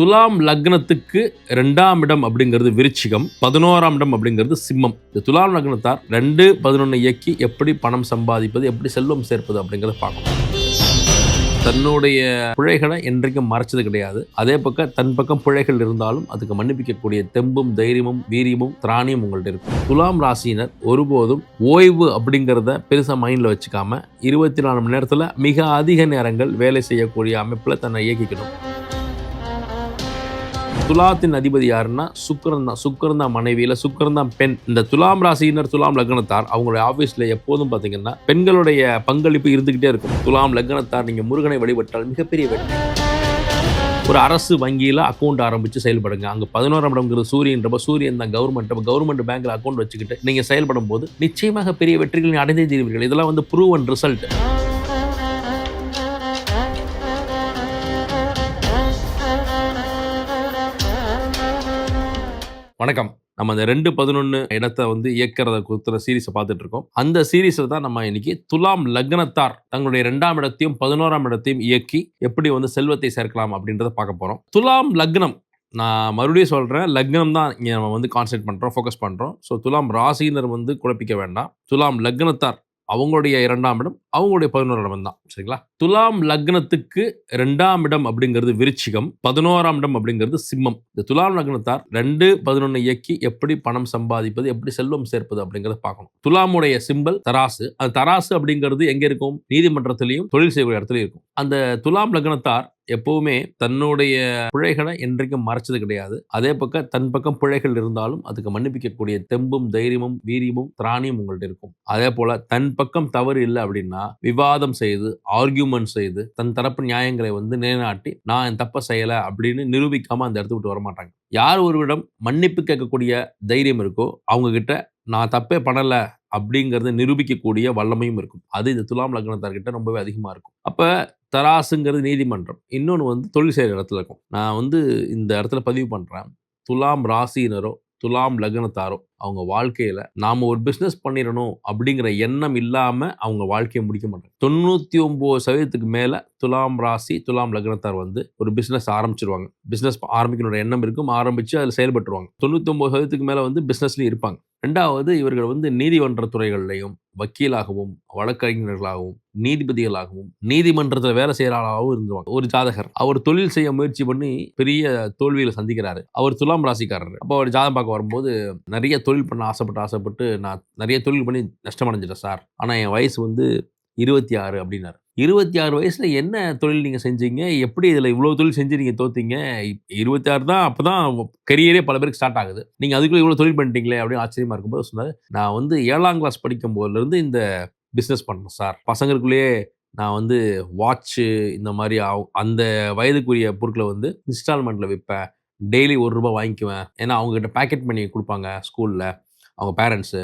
துலாம் லக்னத்துக்கு ரெண்டாம் இடம் அப்படிங்கிறது விருச்சிகம் பதினோராம் இடம் அப்படிங்கிறது சிம்மம். இந்த துலாம் லக்னத்தார் ரெண்டு பதினொன்று இயக்கி எப்படி பணம் சம்பாதிப்பது எப்படி செல்வம் சேர்ப்பது அப்படிங்கிறத பார்க்கணும். தன்னுடைய பிழைகளை என்றைக்கும் மறைச்சது கிடையாது. அதே பக்கம் தன் பக்கம் பிழைகள் இருந்தாலும் அதுக்கு மன்னிப்பிக்கக்கூடிய தெம்பும் தைரியமும் வீரியமும் திராணியும் உங்கள்ட்ட இருக்கும். துலாம் ராசியினர் ஒருபோதும் ஓய்வு அப்படிங்கிறத பெருசாக மைண்டில் வச்சுக்காம இருபத்தி நாலு மணி நேரத்தில் மிக அதிக நேரங்கள் வேலை செய்யக்கூடிய அமைப்பில் தன்னை இயக்கிக்கணும். துலாத்தின் அதிபதி யாருன்னா சுக்கரன் தான். சுக்கரன் தான் மனைவியில் சுக்கரன் தான் பெண். இந்த துலாம் ராசியினர் துலாம் லக்னத்தார் அவங்களுடைய ஆஃபீஸில் எப்போதும் பார்த்தீங்கன்னா பெண்களுடைய பங்களிப்பு இருந்துக்கிட்டே இருக்கும். துலாம் லக்னத்தார் நீங்கள் முருகனை வழிபட்டால் மிகப்பெரிய வெற்றி. ஒரு அரசு வங்கியில் அக்கௌண்ட் ஆரம்பித்து செயல்படுங்க. அங்கே பதினோராம் இடம்ங்கிறது சூரியன்றப்ப சூரியன் தான் கவர்மெண்ட் கவர்மெண்ட் பேங்க்கில் அக்கௌண்ட் வச்சுக்கிட்டு நீங்கள் செயல்படும் போது நிச்சயமாக பெரிய வெற்றிகளை அடைந்தே தீர்வீர்கள். இதெல்லாம் வந்து ப்ரூவ் அண்ட் ரிசல்ட் வணக்கம். நம்ம அந்த ரெண்டு பதினொன்று இடத்த வந்து இயக்கிறத கொடுத்துற சீரீஸை பார்த்துட்டு இருக்கோம் அந்த சீரீஸில் தான் நம்ம இன்னைக்கு துலாம் லக்னத்தார் தங்களுடைய ரெண்டாம் இடத்தையும் பதினோராம் இடத்தையும் இயக்கி எப்படி வந்து செல்வத்தை சேர்க்கலாம் அப்படின்றத பார்க்க போகிறோம் துலாம் லக்னம் நான் மறுபடியும் சொல்கிறேன் லக்னம் தான் இங்கே நம்ம வந்து கான்சென்ட் பண்ணுறோம் ஃபோக்கஸ் பண்ணுறோம் ஸோ துலாம் ராசியினர் வந்து குழப்பிக்க வேண்டாம். துலாம் லக்னத்தார் அவங்களுடைய இரண்டாம் இடம் அவங்களுடைய பதினோராம் இடம் தான். சரிங்களா? துலாம் லக்னத்துக்கு ரெண்டாம் இடம் அப்படிங்கிறது விருச்சிகம் பதினோராம் இடம் அப்படிங்கிறது சிம்மம். இந்த துலாம் லக்னத்தார் ரெண்டு பதினொன்று இயக்கி எப்படி பணம் சம்பாதிப்பது எப்படி செல்வம் சேர்ப்பது அப்படிங்கிறத பார்க்கணும். துலாமுடைய சிம்பல் தராசு. அந்த தராசு அப்படிங்கிறது எங்க இருக்கும்? நீதிமன்றத்திலையும் தொழில் செய்யக்கூடிய இடத்துலையும் இருக்கும். அந்த துலாம் லக்னத்தார் எப்பவுமே தன்னுடைய பிழைகளை என்றைக்கும் மறைச்சது கிடையாது. அதே பக்கம் தன் பக்கம் பிழைகள் இருந்தாலும் அதுக்கு மன்னிப்பிக்கக்கூடிய தெம்பும் தைரியமும் வீரியமும் திராணியும் உங்கள்ட்ட இருக்கும். அதே போல தன் பக்கம் தவறு இல்லை அப்படின்னா விவாதம் செய்து ஆர்கியூமெண்ட் செய்து தன் தரப்பு நியாயங்களை வந்து நிலைநாட்டி நான் என் தப்பை செய்யலை அப்படின்னு நிரூபிக்காம அந்த இடத்த விட்டு வரமாட்டாங்க. யார் ஒருவிடம் மன்னிப்பு கேட்கக்கூடிய தைரியம் இருக்கோ அவங்க கிட்ட நான் தப்பே பண்ணலை அப்படிங்கிறத நிரூபிக்கக்கூடிய வல்லமையும் இருக்கும். அது இந்த துலாம் லக்னத்தார்கிட்ட ரொம்பவே அதிகமாக இருக்கும். அப்போ தராசுங்கிறது நீதிமன்றம். இன்னொன்று வந்து தொழில் செய்கிற இடத்துல இருக்கும். நான் வந்து இந்த இடத்துல பதிவு பண்ணுறேன் துலாம் ராசியினரோ துலாம் லக்னத்தாரோ அவங்க வாழ்க்கையில் நாம் ஒரு பிஸ்னஸ் பண்ணிடணும் அப்படிங்கிற எண்ணம் இல்லாமல் அவங்க வாழ்க்கையை முடிக்க மாட்டாங்க. தொண்ணூற்றி ஒம்பது சதவீதத்துக்கு மேலே துலாம் ராசி துலாம் லக்னத்தார் வந்து ஒரு பிஸ்னஸ் ஆரம்பிச்சிருவாங்க. பிஸ்னஸ் ஆரம்பிக்கணுன்ற எண்ணம் இருக்கும். ஆரம்பித்து அதில் செயல்பட்டுருவாங்க. தொண்ணூற்றி ஒம்பது சதவீதத்துக்கு மேலே வந்து பிஸ்னஸ்லேயும் இருப்பாங்க. ரெண்டாவது இவர்கள் வந்து நீதிமன்ற துறைகள்லையும் வக்கீலாகவும் வழக்கறிஞர்களாகவும் நீதிபதிகளாகவும் நீதிமன்றத்தில் வேலை செய்கிறாளாகவும் இருந்துவாங்க ஒரு ஜாதகர் அவர் தொழில் செய்ய முயற்சி பண்ணி பெரிய தோல்வியில் சந்திக்கிறாரு. அவர் துலாம் ராசிக்காரர். அப்போ அவர் ஜாதகம் பார்க்க வரும்போது நிறைய தொழில் தொழில் பண்ண ஆசைப்பட்டு ஆசைப்பட்டு நான் நிறைய தொழில் பண்ணி நஷ்டமடைஞ்சிட்டேன் சார். ஆனால் என் வயசு வந்து இருபத்தி ஆறு அப்படின்னாரு. இருபத்தி ஆறு வயசில் என்ன தொழில் நீங்கள் செஞ்சீங்க? எப்படி இதில் இவ்வளோ தொழில் செஞ்சு நீங்கள் தோத்தீங்க? இருபத்தி ஆறு தான் அப்போ தான் கரியரே பல பேருக்கு ஸ்டார்ட் ஆகுது. நீங்கள் அதுக்குள்ளே இவ்வளோ தொழில் பண்ணிட்டீங்களே அப்படின்னு ஆச்சரியமா இருக்கும்போது சொன்னார் நான் வந்து ஏழாம் கிளாஸ் படிக்கும் போதுலேருந்து இந்த பிஸ்னஸ் பண்ணேன் சார். பசங்களுக்குள்ளேயே நான் வந்து வாட்ச்சு இந்த மாதிரி அந்த வயதுக்குரிய பொருட்களை வந்து இன்ஸ்டால்மெண்ட்டில் விற்பேன் டெய்லி ஒரு ரூபாய் வாங்கிக்குவேன். ஏன்னா அவங்ககிட்ட பேக்கெட் பண்ணி கொடுப்பாங்க ஸ்கூலில் அவங்க பேரண்ட்ஸு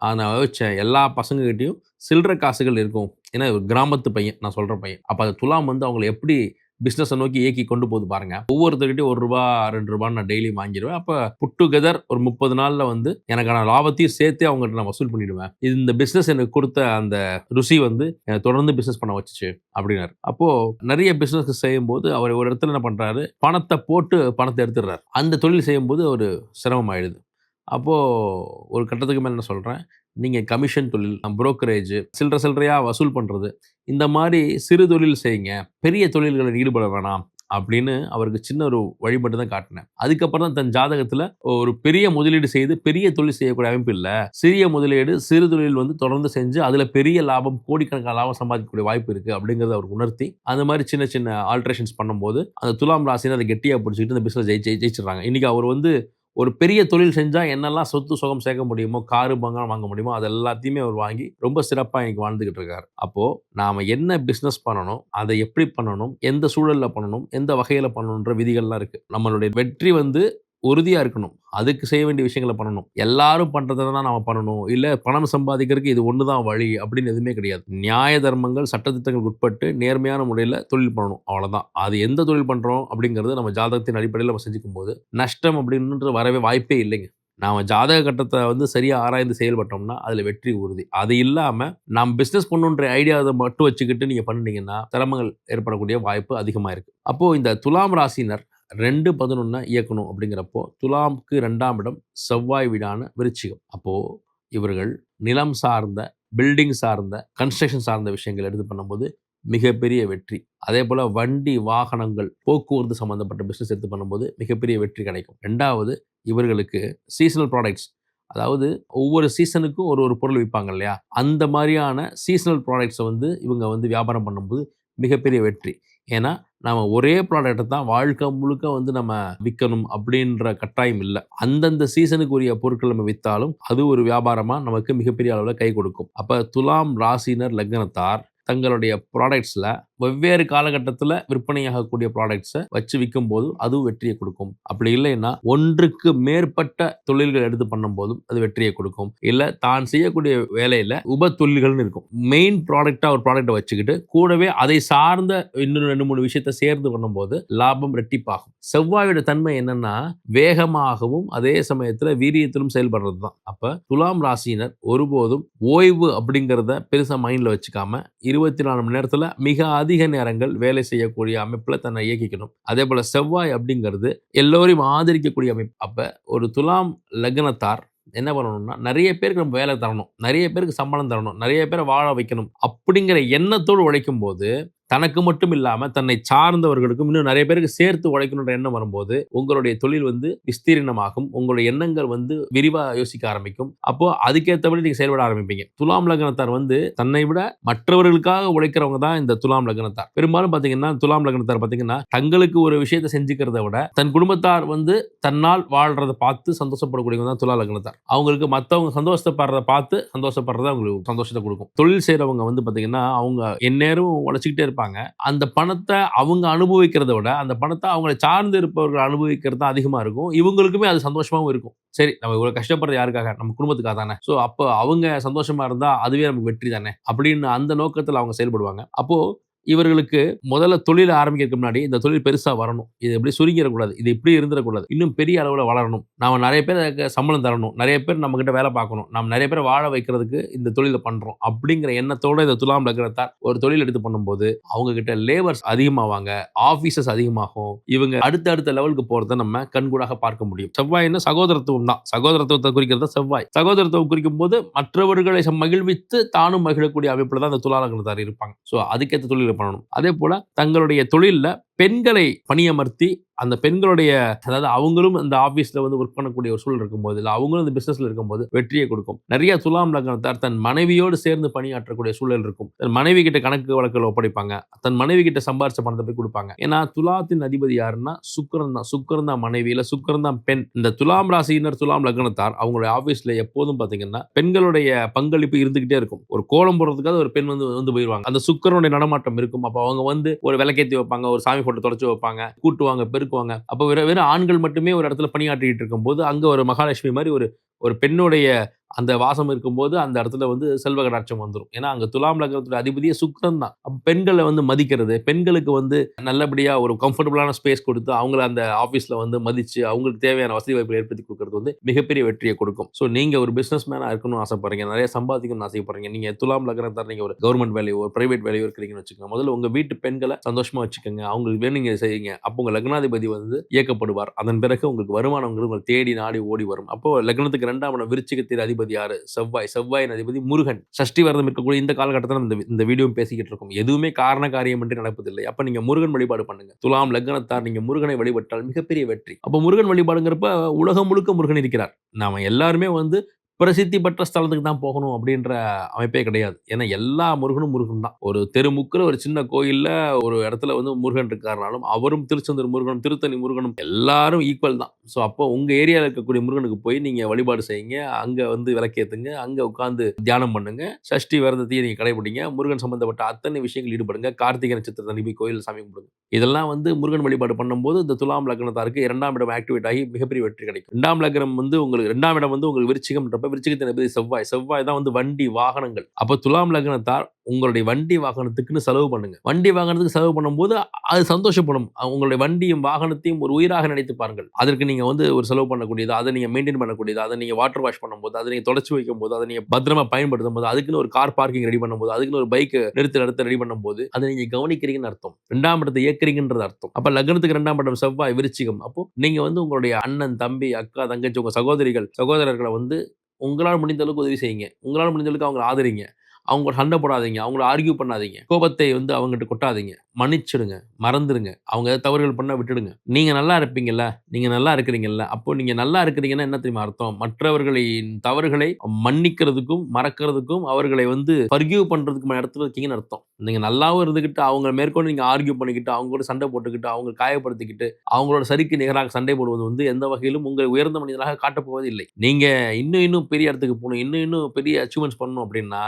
நான் வச்சேன் எல்லா பசங்ககிட்டையும் சில்லற காசுகள் இருக்கும். ஏன்னா ஒரு கிராமத்து பையன் நான் சொல்கிற பையன். அப்போ அந்த துலாம் வந்து அவங்களை எப்படி பிஸ்னஸை நோக்கி இயக்கி கொண்டு போகுது பாருங்க. ஒவ்வொருத்தர்கிட்டயும் ஒரு ரூபா ரெண்டு ரூபான்னு நான் டெய்லி வாங்கிடுவேன் அப்போ புட் டுகெதர் ஒரு முப்பது நாளில் வந்து எனக்கான லாபத்தையும் சேர்த்தே அவங்ககிட்ட நான் வசூல் பண்ணிடுவேன். இது இந்த பிஸ்னஸ் எனக்கு கொடுத்த அந்த ருசி வந்து என்னை தொடர்ந்து பிஸ்னஸ் பண்ண வச்சுச்சு அப்படின்னாரு. அப்போ நிறைய பிஸ்னஸ் செய்யும்போது அவர் ஒரு இடத்துல என்ன பண்றாரு? பணத்தை போட்டு பணத்தை எடுத்துடுறாரு. அந்த தொழில் செய்யும்போது ஒரு சிரமம் ஆயிடுது அப்போது ஒரு கட்டத்துக்கு மேலே என்ன சொல்கிறேன் நீங்கள் கமிஷன் தொழில் புரோக்கரேஜ் சில்லற சில்லறையாக வசூல் பண்ணுறது இந்த மாதிரி சிறு தொழில் செய்யுங்க பெரிய தொழில்களில் ஈடுபட வேணாம் அப்படின்னு அவருக்கு சின்ன ஒரு வழிபட்டு தான் காட்டினேன். அதுக்கப்புறம் தான் தன் ஜாதகத்தில் ஒரு பெரிய முதலீடு செய்து பெரிய தொழில் செய்யக்கூடிய அமைப்பு இல்லை. சிறிய முதலீடு சிறு தொழில் வந்து தொடர்ந்து செஞ்சு அதில் பெரிய லாபம் கோடிக்கணக்கான லாபம் சம்பாதிக்கக்கூடிய வாய்ப்பு இருக்குது அப்படிங்கிறத அவர் உணர்த்தி அந்த மாதிரி சின்ன சின்ன ஆல்ட்ரேஷன்ஸ் பண்ணும்போது அந்த துலாம் ராசினை அதை கெட்டியாக பிடிச்சிக்கிட்டு இந்த பிஸ்னஸ் ஜெயி ஜெயி- ஜெயிச்சிடுறாங்க. இன்றைக்கி அவர் வந்து ஒரு பெரிய தொழில் செஞ்சால் என்னெல்லாம் சொத்து சுகம் சேர்க்க முடியுமோ காரு பங்கம் வாங்க முடியுமோ அது எல்லாத்தையுமே அவர் வாங்கி ரொம்ப சிறப்பாக இன்னைக்கு வாழ்ந்துக்கிட்டு இருக்காரு. அப்போது நாம் என்ன பிஸ்னஸ் பண்ணணும் அதை எப்படி பண்ணணும் எந்த சூழலில் பண்ணணும் எந்த வகையில் பண்ணணுன்ற விதிகள்லாம் இருக்குது நம்மளுடைய வெற்றி வந்து உறுதியாக இருக்கணும். அதுக்கு செய்ய வேண்டிய விஷயங்களை பண்ணணும். எல்லாரும் பண்ணுறதை தான் நம்ம பண்ணணும். இல்லை பணம் சம்பாதிக்கிறதுக்கு இது ஒன்று தான் வழி அப்படின்னு எதுவுமே கிடையாது. நியாய தர்மங்கள் சட்டத்திட்டங்களுக்கு உட்பட்டு நேர்மையான முறையில் தொழில் பண்ணணும். அவ்வளோதான் அது எந்த தொழில் பண்ணுறோம் அப்படிங்கிறது நம்ம ஜாதகத்தின் அடிப்படையில் நம்ம செஞ்சுக்கும் போது நஷ்டம் அப்படின்ற வரவே வாய்ப்பே இல்லைங்க. நாம் ஜாதக கட்டத்தை வந்து சரியாக ஆராய்ந்து செயல்பட்டோம்னா அதில் வெற்றி உறுதி. அது இல்லாமல் நாம் பிஸ்னஸ் பண்ணுன்ற ஐடியாவை மட்டும் வச்சுக்கிட்டு நீங்கள் பண்ணிட்டீங்கன்னா சிரமங்கள் ஏற்படக்கூடிய வாய்ப்பு அதிகமாக இருக்குது அப்போது இந்த துலாம் ராசினர் ரெண்டு பதினொன்னா இயக்கணும் அப்படிங்கிறப்போ துலாம்க்கு ரெண்டாம் இடம் செவ்வாய் வீடான விருச்சிகம். அப்போது இவர்கள் நிலம் சார்ந்த பில்டிங் சார்ந்த கன்ஸ்ட்ரக்ஷன் சார்ந்த விஷயங்கள் எடுத்து பண்ணும்போது மிகப்பெரிய வெற்றி. அதே போல் வண்டி வாகனங்கள் போக்குவரத்து சம்மந்தப்பட்ட பிஸ்னஸ் எடுத்து பண்ணும்போது மிகப்பெரிய வெற்றி கிடைக்கும். ரெண்டாவது இவர்களுக்கு சீசனல் ப்ராடக்ட்ஸ் அதாவது ஒவ்வொரு சீசனுக்கும் ஒரு ஒரு பொருள் விற்பாங்க இல்லையா? அந்த மாதிரியான சீசனல் ப்ராடக்ட்ஸை வந்து இவங்க வந்து வியாபாரம் பண்ணும்போது மிகப்பெரிய வெற்றி. ஏன்னா நம்ம ஒரே ப்ராடக்ட்டை தான் வாழ்க்கை முழுக்க வந்து நம்ம விற்கணும் அப்படின்ற கட்டாயம் இல்லை. அந்தந்த சீசனுக்கு உரிய பொருட்கள் நம்ம விற்றாலும் அது ஒரு வியாபாரமாக நமக்கு மிகப்பெரிய அளவில் கை கொடுக்கும். அப்போ துலாம் ராசினர் லக்னத்தார் தங்களுடைய ப்ராடக்ட்ஸில் வெவ்வேறு காலகட்டத்தில் விற்பனையாகக்கூடிய ப்ராடக்ட்ஸை வச்சு விற்கும் போது அதுவும் வெற்றியை கொடுக்கும். அப்படி இல்லைன்னா ஒன்றுக்கு மேற்பட்ட தொழில்கள் எடுத்து பண்ணும்போதும் அது வெற்றியை கொடுக்கும். இல்லை தான் செய்யக்கூடிய வேலையில் உப தொழில்கள்னு இருக்கும் மெயின் ப்ராடக்டாக ஒரு ப்ராடக்ட்டை வச்சுக்கிட்டு கூடவே அதை சார்ந்த இன்னும் ரெண்டு மூணு விஷயத்தை சேர்ந்து பண்ணும்போது லாபம் ரெட்டிப்பாகும். செவ்வாயோட தன்மை என்னன்னா வேகமாகவும் அதே சமயத்தில் வீரியத்திலும் செயல்படுறது தான் அப்போ துலாம் ராசியினர் ஒருபோதும் ஓய்வு அப்படிங்கிறத பெருசாக மைண்டில் வச்சுக்காம இருபத்தி நாலு மணி நேரத்தில் மிக அதிக நேரங்கள் வேலை செய்யக்கூடிய அமைப்பில் தன்னை இயக்கிக்கணும். அதே போல் செவ்வாய் அப்படிங்கிறது எல்லோரையும் ஆதரிக்கக்கூடிய அமைப்பு. அப்போ ஒரு துலாம் லக்னத்தார் என்ன பண்ணணும்னா நிறைய பேருக்கு நம்ம வேலை தரணும். நிறைய பேருக்கு சம்பளம் தரணும். நிறைய பேரை வாழ வைக்கணும். அப்படிங்கிற எண்ணத்தோடு உழைக்கும் போது தனக்கு மட்டும் இல்லாமல் தன்னை சார்ந்தவர்களுக்கும் இன்னும் நிறைய பேருக்கு சேர்த்து உழைக்கணுன்ற எண்ணம் வரும்போது உங்களுடைய தொழில் வந்து விஸ்தீர்ணமாகும். உங்களுடைய எண்ணங்கள் வந்து விரிவாக யோசிக்க ஆரம்பிக்கும். அப்போ அதுக்கேற்றபடி நீங்கள் செயல்பட ஆரம்பிப்பீங்க. துலாம் லக்னத்தார் வந்து தன்னை விட மற்றவர்களுக்காக உழைக்கிறவங்க தான் இந்த துலாம் லக்னத்தார். பெரும்பாலும் பார்த்தீங்கன்னா துலாம் லக்னத்தார் பார்த்தீங்கன்னா தங்களுக்கு ஒரு விஷயத்தை செஞ்சுக்கிறத விட தன் குடும்பத்தார் வந்து தன்னால் வாழ்றதை பார்த்து சந்தோஷப்படக்கூடியவங்க தான் துலாம் லக்னத்தார். அவங்களுக்கு மற்றவங்க சந்தோஷப்படுறத பார்த்து சந்தோஷப்படுறத அவங்களுக்கு சந்தோஷத்தை கொடுக்கும். தொழில் செய்கிறவங்க வந்து பார்த்தீங்கன்னா அவங்க எந்நேரம் உழைச்சிக்கிட்டே இருப்பாங்க. அந்த பணத்தை அவங்க அனுபவிக்கிறத விட அந்த பணத்தை அவங்கள சார்ந்து இருப்பவர்கள் அனுபவிக்கிறது தான் அதிகமாக இருக்கும். இவங்களுக்குமே அது சந்தோஷமாகவும் இருக்கும். சரி நம்ம இவ்வளோ கஷ்டப்படுறது யாருக்காக? நம்ம குடும்பத்துக்காக தானே. ஸோ அப்போ அவங்க சந்தோஷமா இருந்தால் அதுவே நமக்கு வெற்றி தானே? அப்படின்னு அந்த நோக்கத்தில் அவங்க செயல்படுவாங்க. அப்போ இவர்களுக்கு முதல்ல தொழில் ஆரம்பிக்கிறதுக்கு முன்னாடி இந்த தொழில் பெருசாக வரணும். இது எப்படி சுருங்கிடக்கூடாது இது இப்படி இருந்துடக்கூடாது இன்னும் பெரிய அளவில் வளரணும். நாம் நிறைய பேருக்கு சம்பளம் தரணும். நிறைய பேர் நம்மக்கிட்ட வேலை பார்க்கணும். நம்ம நிறைய பேர் வாழ வைக்கிறதுக்கு இந்த தொழிலை பண்ணுறோம் அப்படிங்கிற எண்ணத்தோடு இந்த துலாம் லக்னத்தார் ஒரு தொழில் எடுத்து பண்ணும்போது அவங்க கிட்ட லேபர்ஸ் அதிகமாவாங்க ஆஃபீஸஸ் அதிகமாகும். இவங்க அடுத்த அடுத்த லெவலுக்கு போகிறத நம்ம கண்கூடாக பார்க்க முடியும். செவ்வாய்னா சகோதரத்துவம் தான். சகோதரத்துவத்தை குறிக்கிறது செவ்வாய். சகோதரத்துவம் குறிக்கும் போது மற்றவர்களை மகிழ்வித்து தானும் மகிழக்கூடிய அமைப்பில் தான் அந்த துலா லக்னத்தார் இருப்பாங்க. ஸோ அதுக்கேற்ற தொழில் பண்ணணும். அதே போல் தங்களுடைய தொழிலில் பெண்களை பணியமர்த்தி அந்த பெண்களுடைய அதாவது அவங்களும் அந்த ஆஃபீஸில் வந்து ஒர்க் பண்ணக்கூடிய ஒரு சூழல் இருக்கும்போது இல்லை அவங்களும் அந்த பிஸ்னஸில் இருக்கும்போது வெற்றியை கொடுக்கும். நிறைய துலாம் லக்னத்தார் தன் மனைவியோடு சேர்ந்து பணியாற்றக்கூடிய சூழல் இருக்கும். தன் மனைவி கிட்ட கணக்கு வழக்கில் ஒப்படைப்பாங்க. தன் மனைவி கிட்ட சம்பாரிச்ச பணத்தை போய் கொடுப்பாங்க. ஏன்னா துலாத்தின் அதிபதி யாருன்னா சுக்கரன் தான். சுக்கரன் தான் மனைவி இல்லை சுக்கரன் தான் பெண். இந்த துலாம் ராசியினர் துலாம் லக்னத்தார் அவங்களுடைய ஆஃபீஸில் எப்போதும் பார்த்தீங்கன்னா பெண்களுடைய பங்களிப்பு இருந்துகிட்டே இருக்கும். ஒரு கோலம் போடுறதுக்காக ஒரு பெண் வந்து வந்து போயிடுவாங்க அந்த சுக்கரனுடைய நடமாட்டம் இருக்கும். அப்போ அவங்க வந்து ஒரு விளக்கேற்றி வைப்பாங்க ஒரு சாமி போட்டு தொடச்சு வைப்பாங்க கூட்டுவாங்க பெருக்குவாங்க. அப்போ வெறும் வெறும் ஆண்கள் மட்டுமே ஒரு இடத்துல பணியாற்றிட்டு இருக்கும்போது அங்க ஒரு மகாலட்சுமி மாதிரி ஒரு ஒரு பெண்ணுடைய அந்த வாசம் இருக்கும்போது அந்த இடத்துல வந்து செல்வ கடாட்சம் வந்துடும் ஏன்னா அங்கே துலாம் லக்னத்துடைய அதிபதியே சுக்கரன் தான். பெண்களை வந்து மதிக்கிறது பெண்களுக்கு வந்து நல்லபடியாக ஒரு கம்ஃபர்டபுளான ஸ்பேஸ் கொடுத்து அவங்கள அந்த ஆஃபீஸில் வந்து மதித்து அவங்களுக்கு தேவையான வசதி வாய்ப்புகள் ஏற்படுத்தி கொடுக்கறது வந்து மிகப்பெரிய வெற்றியை கொடுக்கும். ஸோ நீங்கள் ஒரு பிஸ்னஸ் மேனாக இருக்கணும்னு ஆசைப்படுறீங்க நிறைய சம்பாதிக்கணும்னு ஆசைப்படுறீங்க நீங்கள் துலாம் லக்னத்தார் நீங்கள் ஒரு கவர்மெண்ட் வேலையோ ஒரு பிரைவேட் வேலையோ இருக்கிறீங்கன்னு வச்சுக்கோங்க. முதல்ல உங்கள் வீட்டு பெண்களை சந்தோஷமாக வச்சுக்கோங்க. அவங்களுக்கு வேணும் நீங்கள் செய்யுங்க. அப்போ உங்கள் லக்னாதிபதி வந்து இயக்கப்படுவார். அதன் பிறகு உங்களுக்கு வருமானம் உங்களை தேடி நாடி ஓடி வரும். அப்போ லக்னத்துக்கு ரெண்டாம் இடம் விருச்சிகத்தின் அதிபதி யாரு? செவ்வாய். செவ்வாயின் அதிபதி முருகன். சஷ்டி விரதம் இருக்கக்கூடிய இந்த காலகட்டத்தில் இந்த இந்த வீடியோ பேசிக்கிட்டு இருக்கும். எதுவுமே காரண காரியம் என்று நடப்பதில்லை. அப்ப நீங்க முருகன் வழிபாடு பண்ணுங்க. துலாம் லக்னத்தார் நீங்க முருகனை வழிபட்டால் மிகப்பெரிய வெற்றி. அப்போ முருகன் வழிபாடுங்கிறப்ப உலகம் முழுக்க முருகன் இருக்கிறார். நாம எல்லாருமே வந்து பிரசித்தி பெற்ற ஸ்தலத்துக்கு தான் போகணும் அப்படின்ற அமைப்பே கிடையாது. ஏன்னா எல்லா முருகனும் முருகன் தான். ஒரு தெருமுக்கில் ஒரு சின்ன கோயிலில் ஒரு இடத்துல வந்து முருகன் இருக்காருனாலும் அவரும் திருச்செந்தூர் முருகனும் திருத்தணி முருகனும் எல்லாரும் ஈக்குவல் தான். ஸோ அப்போ உங்கள் ஏரியாவில் இருக்கக்கூடிய முருகனுக்கு போய் நீங்கள் வழிபாடு செய்யுங்க. அங்கே வந்து விளக்கேத்துங்க அங்கே உட்காந்து தியானம் பண்ணுங்க. சஷ்டி விரதத்தையும் நீங்கள் கடைபிடிங்க. முருகன் சம்பந்தப்பட்ட அத்தனை விஷயங்கள் ஈடுபடுங்க. கார்த்திகை நட்சத்திர அனுப்பி கோயில் சாமி கும்பிடுங்க. இதெல்லாம் வந்து முருகன் வழிபாடு பண்ணும்போது இந்த துலாம் லக்னத்தாருக்கு இரண்டாம் இடம் ஆக்டிவேட் ஆகி மிகப்பெரிய வெற்றி கிடைக்கும். இரண்டாம் லக்னம் வந்து உங்களுக்கு இரண்டாம் இடம் வந்து உங்களுக்கு விருச்சிகம்ன்றப்ப விருச்சிகத்தின் அதிபதி செவ்வாய் செவ்வாய் தான் வந்து வண்டி வாகனங்கள். அப்போ துலாம் லக்னத்தார் உங்களுடைய வண்டி வாகனத்துக்குன்னு செலவு பண்ணுங்க. வண்டி வாகனத்துக்கு செலவு பண்ணும்போது அது சந்தோஷப்படும். உங்களுடைய வண்டியும் வாகனத்தையும் ஒரு உயிராக நினைத்து பாருங்கள். அதற்கு நீங்க வந்து ஒரு செலவு பண்ணக்கூடியது அதை நீங்க மெயின்டைன் பண்ணக்கூடியது அதை நீங்க வாட்டர் வாஷ் பண்ணும்போது அதை நீங்க தொடச்சி வைக்கும் போது அதை நீங்க பத்திரமா பயன்படுத்தும் போது அதுக்குன்னு ஒரு கார் பார்க்கிங் ரெடி பண்ணும்போது அதுக்குன்னு ஒரு பைக் நிறுத்த நிறுத்த ரெடி பண்ணும்போது அதை நீங்க கவனிக்கிறீங்கன்னு அர்த்தம். ரெண்டாம் இடத்தை இயக்குறீங்கன்றது அர்த்தம். அப்ப லக்னத்துக்கு ரெண்டாம் இடம் செவ்வாய் விருச்சிகம். அப்போ நீங்க வந்து உங்களுடைய அண்ணன் தம்பி அக்கா தங்கச்சி உங்க சகோதரிகள் சகோதரர்களை வந்து உங்களால் முடிந்த அளவுக்கு உதவி செய்யுங்க. உங்களால் முடிந்த அளவுக்கு அவங்களை ஆதரிங்க. அவங்க சண்டை போடாதீங்க. அவங்கள ஆர்கியூ பண்ணாதீங்க. கோபத்தை வந்து அவங்ககிட்ட கொட்டாதீங்க. மன்னிச்சிடுங்க. மறந்துடுங்க. அவங்க ஏதாவது தவறுகள் பண்ண விட்டுடுங்க. நீங்கள் நல்லா இருப்பீங்கல்ல? நீங்கள் நல்லா இருக்கிறீங்கல்ல? அப்போ நீங்கள் நல்லா இருக்கிறீங்கன்னா என்ன தெரியுமா அர்த்தம்? மற்றவர்களின் தவறுகளை மன்னிக்கிறதுக்கும் மறக்கிறதுக்கும் அவர்களை வந்து பர்கியூ பண்ணுறதுக்கு இடத்துல இருக்கீங்கன்னு அர்த்தம். நீங்கள் நல்லாவும் இருந்துக்கிட்டு அவங்க மேற்கொண்டு நீங்கள் ஆர்கியூ பண்ணிக்கிட்டு அவங்க கூட சண்டை போட்டுக்கிட்டு அவங்க காயப்படுத்திக்கிட்டு அவங்களோட சரிக்கு நிகராக சண்டை போடுவது வந்து எந்த வகையிலும் உங்களை உயர்ந்த மனிதனாக காட்டப்போவது இல்லை நீங்கள் இன்னும் இன்னும் பெரிய இடத்துக்கு போகணும். இன்னும் இன்னும் பெரிய அச்சீவ்மெண்ட்ஸ் பண்ணணும் அப்படின்னா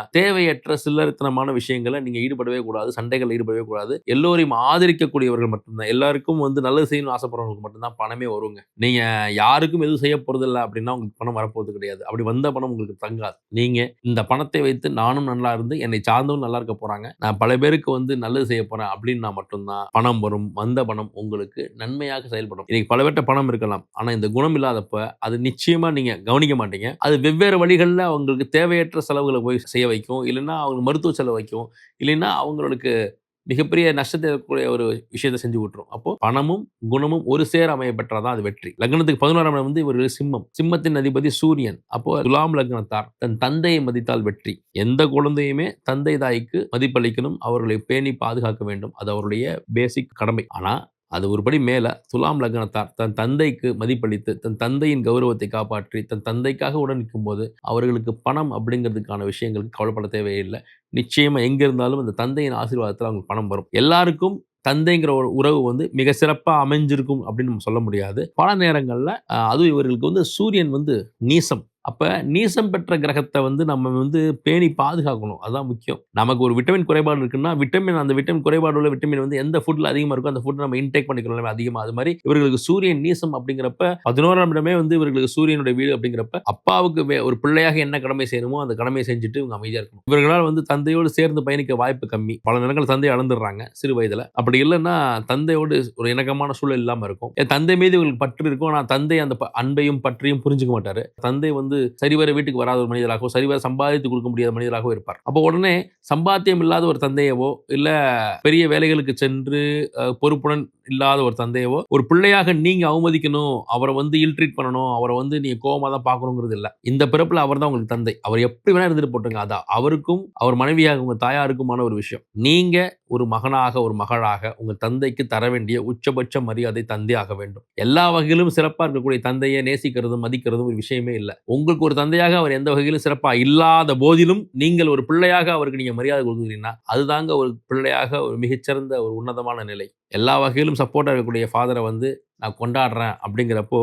தேவையற்ற சில்லறத்தனமான விஷயங்களை நீங்கள் ஈடுபடவே கூடாது சண்டைகள் ஈடுபடவே கூடாது. எல்லோரையும் ஆதரிக்கக்கூடியவர்கள் மட்டும்தான். எல்லாருக்கும் வந்து நல்லது செய்யணும்னு ஆசைப்படுறவங்களுக்கு மட்டும்தான் பணமே வருங்க. நீங்கள் யாருக்கும் எதுவும் செய்ய போகிறதில்ல அப்படின்னா உங்களுக்கு பணம் வரப்போகிறது கிடையாது. அப்படி வந்த பணம் உங்களுக்கு தங்காது. நீங்கள் இந்த பணத்தை வைத்து நானும் நல்லா இருந்து என்னை சார்ந்தவங்க நல்லா இருக்க போகிறாங்க நான் பல பேருக்கு வந்து நல்லது செய்ய போகிறேன் அப்படின்னா மட்டும்தான் பணம் வரும். வந்த பணம் உங்களுக்கு நன்மையாக செயல்படும். இன்னைக்கு பல பேர்ட்ட பணம் இருக்கலாம். ஆனால் இந்த குணம் இல்லாதப்ப அது நிச்சயமாக நீங்கள் கவனிக்க மாட்டீங்க. அது வெவ்வேறு வழிகளில் அவங்களுக்கு தேவையற்ற செலவுகளை போய் செய்ய வைக்கும். இல்லை இல்லைன்னா அவங்க மருத்துவ செலவு வைக்கும். இல்லைன்னா அவங்களுக்கு மிகப்பெரிய நஷ்டத்தை இருக்கக்கூடிய ஒரு விஷயத்தை செஞ்சு விட்டுரும். அப்போ பணமும் குணமும் ஒரு சேர அமைய அது வெற்றி. லக்னத்துக்கு பதினோராம் இடம் வந்து ஒரு சிம்மம். சிம்மத்தின் அதிபதி சூரியன். அப்போ துலாம் லக்னத்தார் தன் தந்தையை மதித்தால் வெற்றி. எந்த குழந்தையுமே தந்தை தாய்க்கு மதிப்பளிக்கணும். அவர்களை பேணி பாதுகாக்க வேண்டும். அது அவருடைய பேசிக் கடமை. ஆனா அது ஒருபடி மேலே துலாம் லக்னத்தார் தன் தந்தைக்கு மதிப்பளித்து தன் தந்தையின் கௌரவத்தை காப்பாற்றி தன் தந்தைக்காக உடன் நிற்கும்போது அவர்களுக்கு பணம் அப்படிங்கிறதுக்கான விஷயங்களுக்கு கவலைப்பட தேவையில்லை. நிச்சயமாக எங்கே இருந்தாலும் அந்த தந்தையின் ஆசீர்வாதத்தில் அவங்களுக்கு பணம் வரும். எல்லாருக்கும் தந்தைங்கிற ஒரு உறவு வந்து மிக சிறப்பாக அமைஞ்சிருக்கும் அப்படின்னு நம்ம சொல்ல முடியாது. பல நேரங்களில் அதுவும் இவர்களுக்கு வந்து சூரியன் வந்து நீசம். அப்போ நீசம் பெற்ற கிரகத்தை வந்து நம்ம வந்து பேணி பாதுகாக்கணும். அதுதான் முக்கியம். நமக்கு ஒரு விட்டமின் குறைபாடு இருக்குன்னா விட்டமின் அந்த விட்டமின் குறைபாடு உள்ள விட்டமின் வந்து எந்த ஃபுட்டில் அதிகமாக இருக்கோ அந்த ஃபுட் நம்ம இன்டேக் பண்ணிக்கிறோம் அதிகமாக அது மாதிரி இவர்களுக்கு சூரியன் நீசம் அப்படிங்கிறப்ப பதினோராம் இடமே வந்து இவர்களுக்கு சூரியனுடைய வீடு அப்படிங்கிறப்ப அப்பாவுக்கு ஒரு பிள்ளையாக என்ன கடமை செய்யணுமோ அந்த கடமையை செஞ்சுட்டு இவங்க அமைதியாக இருக்கணும். இவர்களால் வந்து தந்தையோடு சேர்ந்து பயணிக்க வாய்ப்பு கம்மி. பல நேரங்கள் தந்தையை அளந்துடுறாங்க சிறு வயதில். அப்படி இல்லைன்னா தந்தையோடு ஒரு இணக்கமான சூழல் இல்லாமல் இருக்கும். என் தந்தை மீது இவங்களுக்கு பற்று இருக்கும். ஆனால் தந்தை அந்த ப- அன்பையும் பற்றியும் புரிஞ்சுக்க மாட்டார். தந்தை வந்து சரிவர வீட்டுக்கு வராத ஒரு மனிதராகவோ சரிவர சம்பாதித்து கொடுக்க முடியாத மனிதராகவோ இருப்பார். அப்போ உடனே சம்பாத்தியம் இல்லாத ஒரு தந்தையவோ இல்ல பெரிய வேலைகளுக்கு சென்று பொறுப்புடன் இல்லாத ஒரு தந்தையவோ ஒரு பிள்ளையாக நீங்க அவமதிக்கணும் அவரை வந்து இல்ட்ரீட் பண்ணணும் அவரை வந்து நீங்க கோவமா தான் பார்க்கணுங்கிறது இல்லை. இந்த பிறப்புல அவர் தான் உங்களுக்கு தந்தை. அவர் எப்படி வேணா இருந்துட்டு போட்டுங்க அதான் அவருக்கும் அவர் மனைவியாக உங்க தாயாருக்குமான ஒரு விஷயம். நீங்க ஒரு மகனாக ஒரு மகளாக உங்க தந்தைக்கு தர வேண்டிய உச்சபட்ச மரியாதை தந்தையாக வேண்டும். எல்லா வகையிலும் சிறப்பா இருக்கக்கூடிய தந்தையை நேசிக்கிறதும் மதிக்கிறதும் ஒரு விஷயமே இல்லை. உங்களுக்கு ஒரு தந்தையாக அவர் எந்த வகையிலும் சிறப்பா இல்லாத போதிலும் நீங்கள் ஒரு பிள்ளையாக அவருக்கு நீங்க மரியாதை கொடுக்குறீங்கன்னா அதுதாங்க ஒரு பிள்ளையாக ஒரு மிகச்சிறந்த ஒரு உன்னதமான நிலை. எல்லா வகையிலும் சப்போர்ட்டாக இருக்கக்கூடிய ஃபாதரை வந்து நான் கொண்டாடுறேன் அப்படிங்கிறப்போ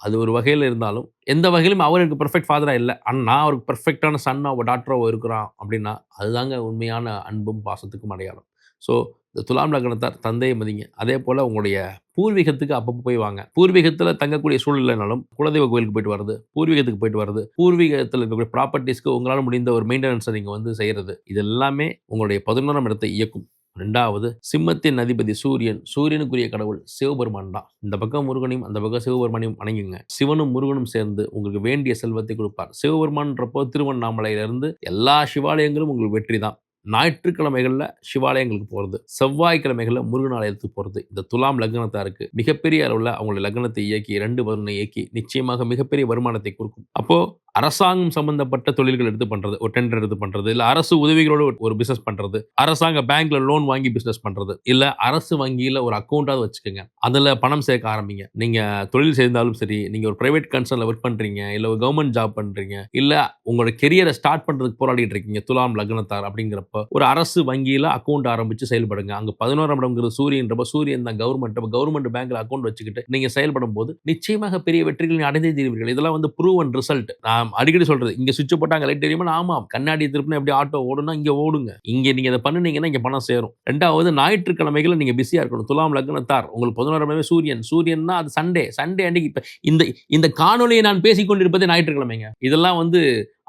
அது ஒரு வகையில் இருந்தாலும் எந்த வகையிலும் அவருக்கு பர்ஃபெக்ட் ஃபாதராக இல்லை. ஆனால் நான் அவருக்கு பர்ஃபெக்டான சன்னோ டாக்டரோ இருக்கிறான் அப்படின்னா அதுதாங்க உண்மையான அன்பும் பாசத்துக்கும் அடையாளம். ஸோ இந்த துலாம் லக்னத்தார் தந்தையை மதிங்க. அதே போல் உங்களுடைய பூர்வீகத்துக்கு அப்பப்போ போய் வாங்க. பூர்வீகத்தில் தங்கக்கூடிய சூழ்நிலைனாலும் குலதெய்வ கோயிலுக்கு போயிட்டு வருது பூர்வீகத்துக்கு போயிட்டு வருது பூர்வீகத்தில் இருக்கக்கூடிய ப்ராப்பர்ட்டிஸ்க்கு உங்களால் முடிந்த ஒரு மெயின்டெனன்ஸை நீங்கள் வந்து செய்கிறது இது எல்லாமே உங்களுடைய பதினோராம் இடத்தை இயக்கும். ரெண்டாவது சிம்மத்தின் அதிபதி சூரியன் சூரியனுக்குரிய கடவுள் சிவபெருமான் தான். இந்த பக்கம் முருகனையும் அந்த பக்கம் சிவபெருமானையும் வணங்குங்க. சிவனும் முருகனும் சேர்ந்து உங்களுக்கு வேண்டிய செல்வத்தை கொடுப்பார். சிவபெருமான்றப்போ திருவண்ணாமலையிலிருந்து எல்லா சிவாலயங்களும் உங்களுக்கு வெற்றி தான். ஞாயிற்றுக்கிழமைகளில் சிவாலயங்களுக்கு போகிறது செவ்வாய்க்கிழமைகளில் முருகன் ஆலயத்துக்கு போகிறது இந்த துலாம் லக்னத்தாக இருக்குது மிகப்பெரிய அளவில் அவங்களுடைய லக்னத்தை இயக்கி ரெண்டு பதினொன்று இயக்கி நிச்சயமாக மிகப்பெரிய வருமானத்தை கொடுக்கும். அப்போது அரசாங்கம் சம்பந்தப்பட்ட தொழில்கள் எடுத்து பண்றது ஒரு டெண்டர் எடுத்து பண்றது இல்ல அரசு உதவிகளோடு ஒரு- பிஸ்னஸ் பிசினஸ் பண்றது அரசாங்க பேங்க்ல லோன் வாங்கி பிசினஸ் பண்றது இல்ல அரசு வங்கியில ஒரு அக்கௌண்டாவது வச்சுக்கோங்க. அதுல பணம் சேர்க்க ஆரம்பிங்க. நீங்க தொழில் செய்தாலும் சரி நீங்க ஒரு பிரைவேட் கன்சர்ன்ல ஒர்க் பண்றீங்க இல்ல ஒரு கவர்மெண்ட் ஜாப் பண்றீங்க இல்ல உங்களோட கெரியரை ஸ்டார்ட் பண்றதுக்கு போராடிட்டு இருக்கீங்க துலாம் லக்னத்தார் அப்படிங்கிறப்ப ஒரு அரசு வங்கியில அக்கௌண்ட் ஆரம்பிச்சு செயல்படுங்க. அங்க பதினோராம் இடம்ங்கிறது சூரியன்றப்ப சூரியன் தான் கவர்மெண்ட் கவர்மெண்ட் பேங்க்ல அக்கௌண்ட் வச்சுக்கிட்டு நீங்க செயல்படும் போது நிச்சயமாக பெரிய வெற்றிகளை அடைந்தே தீர்வீர்கள். இதெல்லாம் வந்து ப்ரூவ் அண்ட் ரிசல்ட் நான் அடிக்கடி சொல்றது. இங்க சுவிட்ச் போட்டாங்க லைட் தெரியுமா? ஆமாம். கண்ணாடி திருப்பினா எப்படி ஆட்டோ ஓடுனா இங்க ஓடுங்க. இங்க நீங்க இதை பண்ணுனீங்கன்னா இங்க பணம் சேரும். ரெண்டாவது ஞாயிற்றுக்கிழமைகளை நீங்க பிஸியா இருக்கணும். துலாம் லக்னத்தார் உங்களுக்கு பதினோராமே சூரியன். சூரியன்னா அது சண்டே சண்டே அன்னைக்கு இப்ப இந்த இந்த காணொலியை நான் பேசிக்கொண்டிருப்பதே ஞாயிற்றுக்கிழமைங்க. இதெல்லாம் வந்து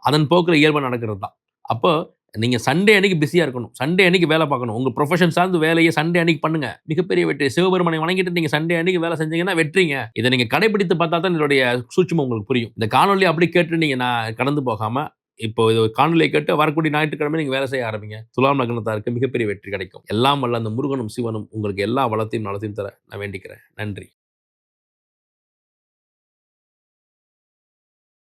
அதன் போக்கில் இயல்பாக நடக்கிறது தான் அப்போ நீங்கள் சண்டே அன்னைக்கு பிஸியாக இருக்கணும். சண்டே அன்னைக்கு வேலை பார்க்கணும். உங்கள் ப்ரொஃபஷன் சார்ந்து வேலையை சண்டே அன்னைக்கு பண்ணுங்க. மிகப்பெரிய வெற்றி. சிவபெருமனை வணங்கிட்டு நீங்கள் சண்டே அன்னைக்கு வேலை செஞ்சீங்கன்னா வெற்றிங்க. இதை நீங்கள் கடைபிடித்து பார்த்தா தான் என்னுடைய சூட்சுமம் உங்களுக்கு புரியும். இந்த காணொலி அப்படி கேட்டு நீங்கள் நான் கடந்து போகாமல் இப்போ இது காணொலியை கேட்டு வரக்கூடிய ஞாயிற்றுக்கிழமை நீங்கள் வேலை செய்ய ஆரம்பிங்க. துலாம் லக்னத்தாருக்கு மிகப்பெரிய வெற்றி கிடைக்கும். எல்லாம் வல்ல அந்த முருகனும் சிவனும் உங்களுக்கு எல்லா வளத்தையும் நலத்தையும் தர நான் வேண்டிக்கிறேன். நன்றி.